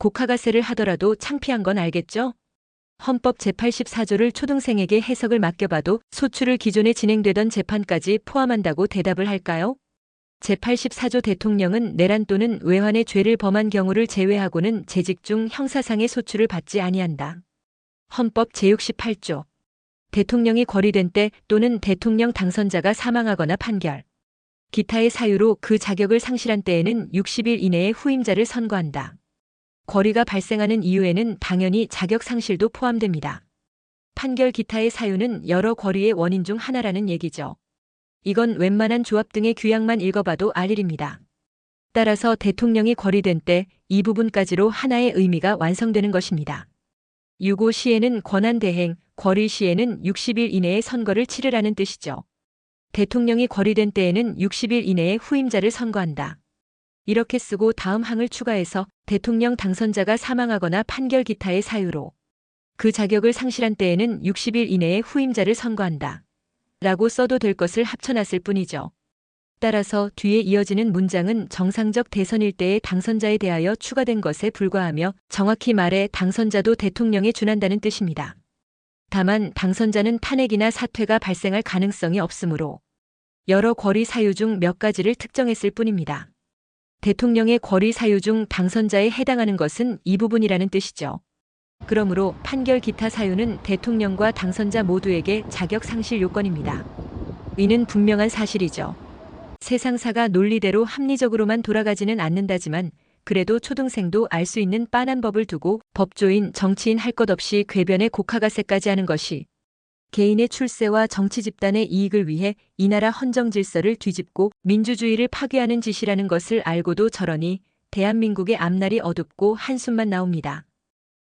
곡하가세를 하더라도 창피한 건 알겠죠? 헌법 제84조를 초등생에게 해석을 맡겨봐도 소추를 기존에 진행되던 재판까지 포함한다고 대답을 할까요? 제84조 대통령은 내란 또는 외환의 죄를 범한 경우를 제외하고는 재직 중 형사상의 소추를 받지 아니한다. 헌법 제68조 대통령이 거리된 때 또는 대통령 당선자가 사망하거나 판결, 기타의 사유로 그 자격을 상실한 때에는 60일 이내에 후임자를 선거한다. 거리가 발생하는 이유에는 당연히 자격 상실도 포함됩니다. 판결 기타의 사유는 여러 거리의 원인 중 하나라는 얘기죠. 이건 웬만한 조합 등의 규약만 읽어봐도 알 일입니다. 따라서 대통령이 거리된 때 이 부분까지로 하나의 의미가 완성되는 것입니다. 유고 시에는 권한 대행, 거리 시에는 60일 이내에 선거를 치르라는 뜻이죠. 대통령이 거리된 때에는 60일 이내에 후임자를 선거한다. 이렇게 쓰고 다음 항을 추가해서 대통령 당선자가 사망하거나 판결 기타의 사유로 그 자격을 상실한 때에는 60일 이내에 후임자를 선거한다. 라고 써도 될 것을 합쳐놨을 뿐이죠. 따라서 뒤에 이어지는 문장은 정상적 대선일 때의 당선자에 대하여 추가된 것에 불과하며 정확히 말해 당선자도 대통령에 준한다는 뜻입니다. 다만 당선자는 탄핵이나 사퇴가 발생할 가능성이 없으므로 여러 거리 사유 중 몇 가지를 특정했을 뿐입니다. 대통령의 거리 사유 중 당선자에 해당하는 것은 이 부분이라는 뜻이죠. 그러므로 판결 기타 사유는 대통령과 당선자 모두에게 자격 상실 요건입니다. 이는 분명한 사실이죠. 세상사가 논리대로 합리적으로만 돌아가지는 않는다지만 그래도 초등생도 알 수 있는 빤한 법을 두고 법조인, 정치인 할 것 없이 궤변에 곡하가세까지 하는 것이 개인의 출세와 정치 집단의 이익을 위해 이 나라 헌정 질서를 뒤집고 민주주의를 파괴하는 짓이라는 것을 알고도 저러니 대한민국의 앞날이 어둡고 한숨만 나옵니다.